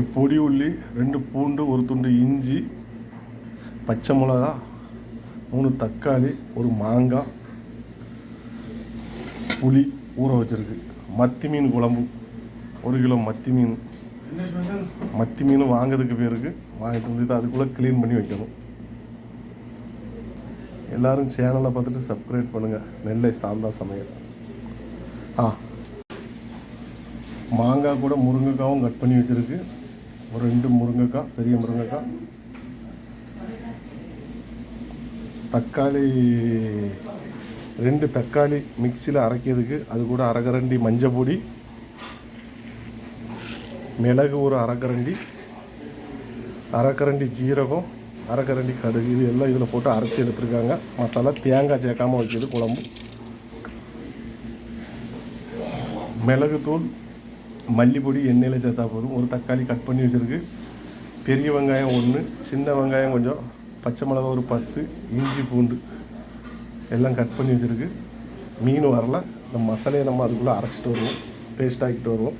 பொடி உள்ளி ரெண்டு பூண்டு ஒரு துண்டு இஞ்சி பச்சை மிளகா மூணு தக்காளி ஒரு மாங்காய் புளி ஊற வச்சிருக்கு. மத்தி மீன் குழம்பு ஒரு கிலோ மத்தி மீன். மத்தி மீன் வாங்கிறதுக்கு பேருக்கு. வாங்கிட்டு வந்து அதுக்குள்ளே க்ளீன் பண்ணி வைக்கணும். எல்லாரும் சேனலை பார்த்துட்டு சப்ஸ்கிரைப் பண்ணுங்கள் நெல்லை சாந்தா சமையல். ஆ. மாங்காய் கூட முருங்கைக்காவும் கட் பண்ணி வச்சுருக்கு. ஒரு ரெண்டு முருங்கைக்காய் பெரிய முருங்கைக்காய் தக்காளி ரெண்டு தக்காளி மிக்சியில் அரைக்கிறதுக்கு அது கூட அரைக்கரண்டி மஞ்சள் பொடி மிளகு ஒரு அரைக்கரண்டி அரைக்கரண்டி ஜீரகம் அரைக்கரண்டி கடுகு இது எல்லாம் இதில் போட்டு அரைச்சி எடுத்துருக்காங்க. மசாலா தேங்காய் சேர்க்காம வைக்கிறது குழம்பு. மிளகுத்தூள் மல்லிப்பொடி எண்ணெயில் சேர்த்தா போதும். ஒரு தக்காளி கட் பண்ணி வச்சுருக்கு. பெரிய வெங்காயம் ஒன்று சின்ன வெங்காயம் கொஞ்சம் பச்சை மிளகா ஒரு பத்து இஞ்சி பூண்டு எல்லாம் கட் பண்ணி வச்சுருக்கு. மீன் வரல. இந்த மசாலையை நம்ம அதுக்குள்ளே அரைச்சிட்டு வருவோம். பேஸ்ட் ஆக்கிட்டு வருவோம்.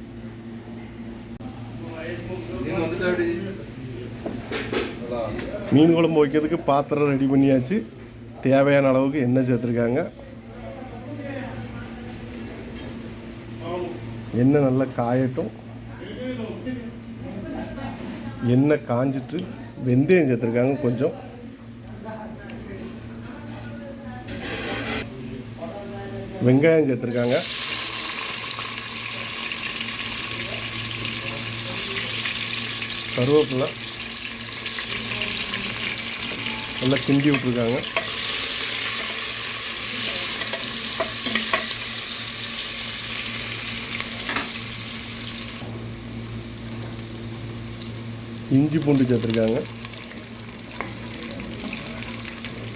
மீன் குழம்பு வைக்கிறதுக்கு பாத்திரம் ரெடி பண்ணியாச்சு. தேவையான அளவுக்கு எண்ணெய் சேர்த்துருக்காங்க. எண்ணெய் நல்லா காயட்டும் எண்ணெய் காஞ்சிட்டு வெந்தயம் சேர்த்துருக்காங்க கொஞ்சம். வெங்காயம் சேர்த்துருக்காங்க. கருவேப்பிலை நல்லா கிண்டி விட்ருக்காங்க இஞ்சி பூண்டு சேர்த்துருக்காங்க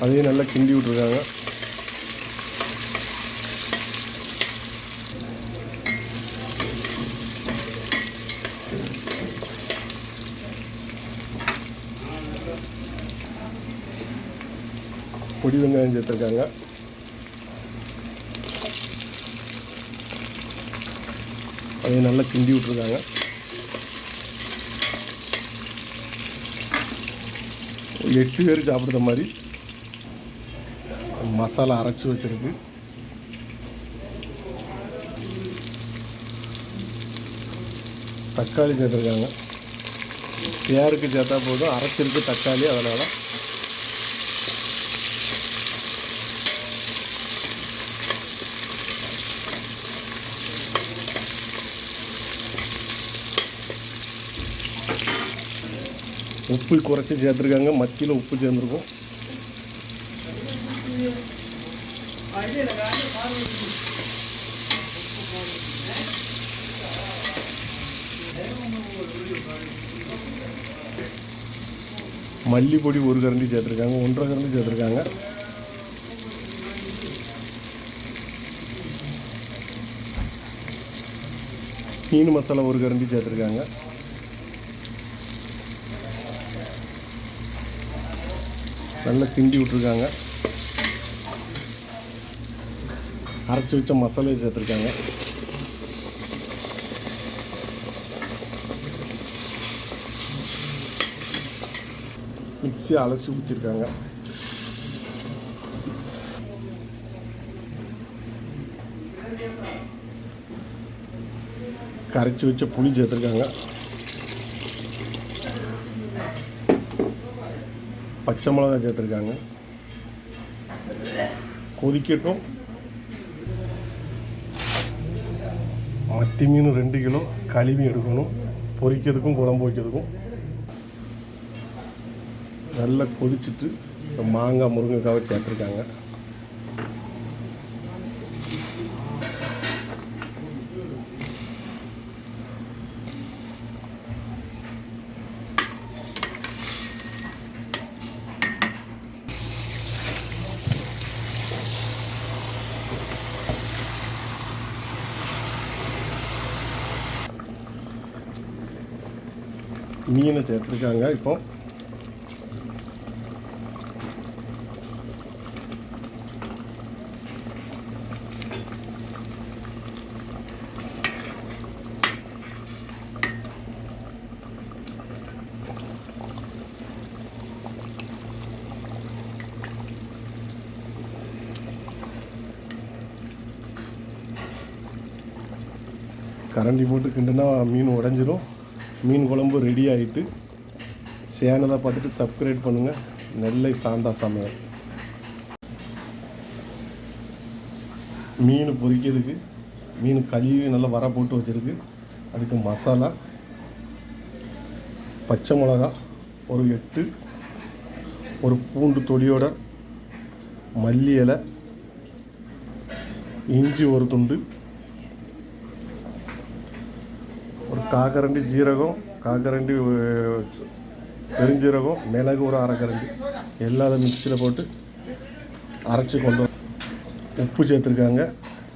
அதையும் நல்லா கிண்டி விட்ருக்காங்க பொடி வெங்காயம் சேர்த்துருக்காங்க. அதையும் நல்லா கிண்டி விட்ருக்காங்க எட்டு பேர் சாப்பிட்ற மாதிரி மசாலா அரைச்சி வச்சிருக்கு. தக்காளி சேர்த்துருக்காங்க. பேருக்கு சேர்த்தா போதும். அரைச்சிருக்கு தக்காளி அதனால் உப்பு குறைச்சி சேர்த்துருக்காங்க. மத்தியில் உப்பு சேர்ந்துருக்கும். மல்லிப்பொடி ஒரு கரண்டி சேர்த்துருக்காங்க. ஒன்றரை கரண்டி சேர்த்துருக்காங்க. மீன் மசாலா ஒரு கரண்டி சேர்த்துருக்காங்க. நல்லா கிண்டி விட்ருக்காங்க அரைச்சி வச்ச மசாலையை சேர்த்துருக்காங்க. மிக்ஸி அலசி ஊற்றிருக்காங்க கரைச்சி வச்ச புளி சேர்த்துருக்காங்க. பச்சை மிளகாய் சேர்த்துருக்காங்க. கொதிக்கட்டும். மத்தி மீன் ரெண்டு கிலோ கழுவி எடுக்கணும். பொரிக்கிறதுக்கும் குழம்பு வைக்கிறதுக்கும். நல்லா கொதிச்சுட்டு மாங்காய் முருங்கைக்காவை சேர்த்துருக்காங்க. மீனை சேர்த்துருக்காங்க இப்போ. கரண்டி போட்டு கிண்டுனா மீன் உடஞ்சிரும் மீன் குழம்பு ரெடி ஆகிட்டு சேனலை பார்த்துட்டு சப்ஸ்கிரைப் பண்ணுங்கள் நெல்லை சாந்தா சமையல். மீன் பொரிக்கிறதுக்கு மீன் கழுவி நல்லா வர போட்டு வச்சுருக்கு. அதுக்கு மசாலா பச்சை மிளகா ஒரு எட்டு ஒரு பூண்டு தொடியோட மல்லி இலை இஞ்சி ஒரு துண்டு ஒரு காக்கரண்டி ஜீரகம் காக்கரண்டி பெருஞ்சீரகம் மிளகு ஒரு அரைக்கரண்டி எல்லாத்தையும் மிக்சியில் போட்டு அரைச்சி கொண்டு உப்பு சேர்த்துருக்காங்க.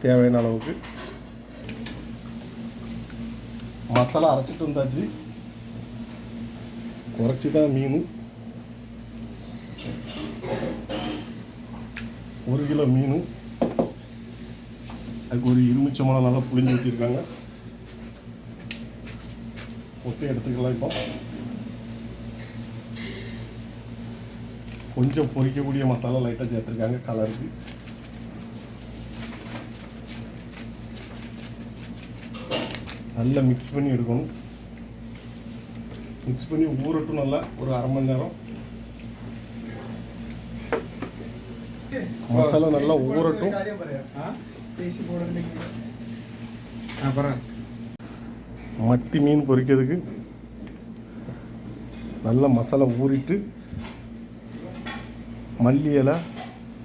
தேவையான அளவுக்கு. மசாலா அரைச்சிட்டு வந்தாச்சு. குறைச்சி தான் மீன். ஒரு கிலோ மீன். அதுக்கு ஒரு எலுமிச்சம்பழம் நல்லா புளிஞ்சு ஊற்றிருக்காங்க ஒட்டி எடுத்துக்கலாம் இப்போ கொஞ்சம் பொரிக்கக்கூடிய மசாலா லைட்டாக சேர்த்துருக்காங்க கலருக்கு நல்லா மிக்ஸ் பண்ணி எடுக்கணும். மிக்ஸ் பண்ணி ஊறட்டும் நல்லா ஒரு அரை மணி நேரம். மசாலா நல்லா ஊறட்டும். அப்புறம் மத்தி மீன் பொரிக்கிறதுக்கு நல்லா மசாலா ஊறிட்டு மல்லி இலை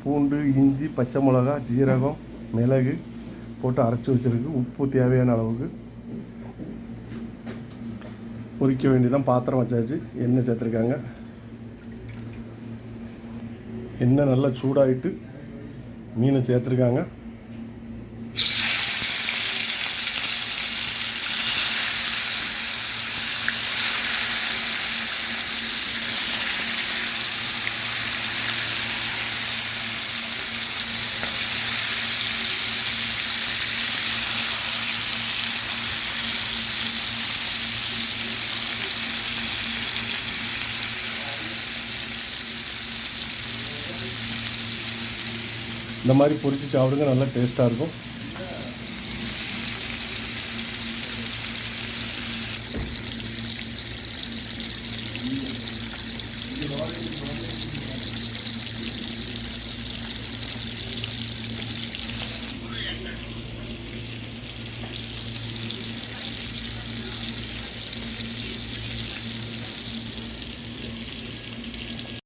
பூண்டு இஞ்சி பச்சை மிளகா ஜீரகம் மிளகு போட்டு அரைச்சி வச்சிருக்கு. உப்பு தேவையான அளவுக்கு பொரிக்க வேண்டியதான் பாத்திரம் வச்சாச்சு. எண்ணெய் சேர்த்துருக்காங்க. எண்ணெய் நல்லா சூடாகிட்டு மீனை சேர்த்துருக்காங்க. இந்த மாதிரி பொரிச்சு சாப்பிடுங்க நல்லா டேஸ்ட்டாக இருக்கும்.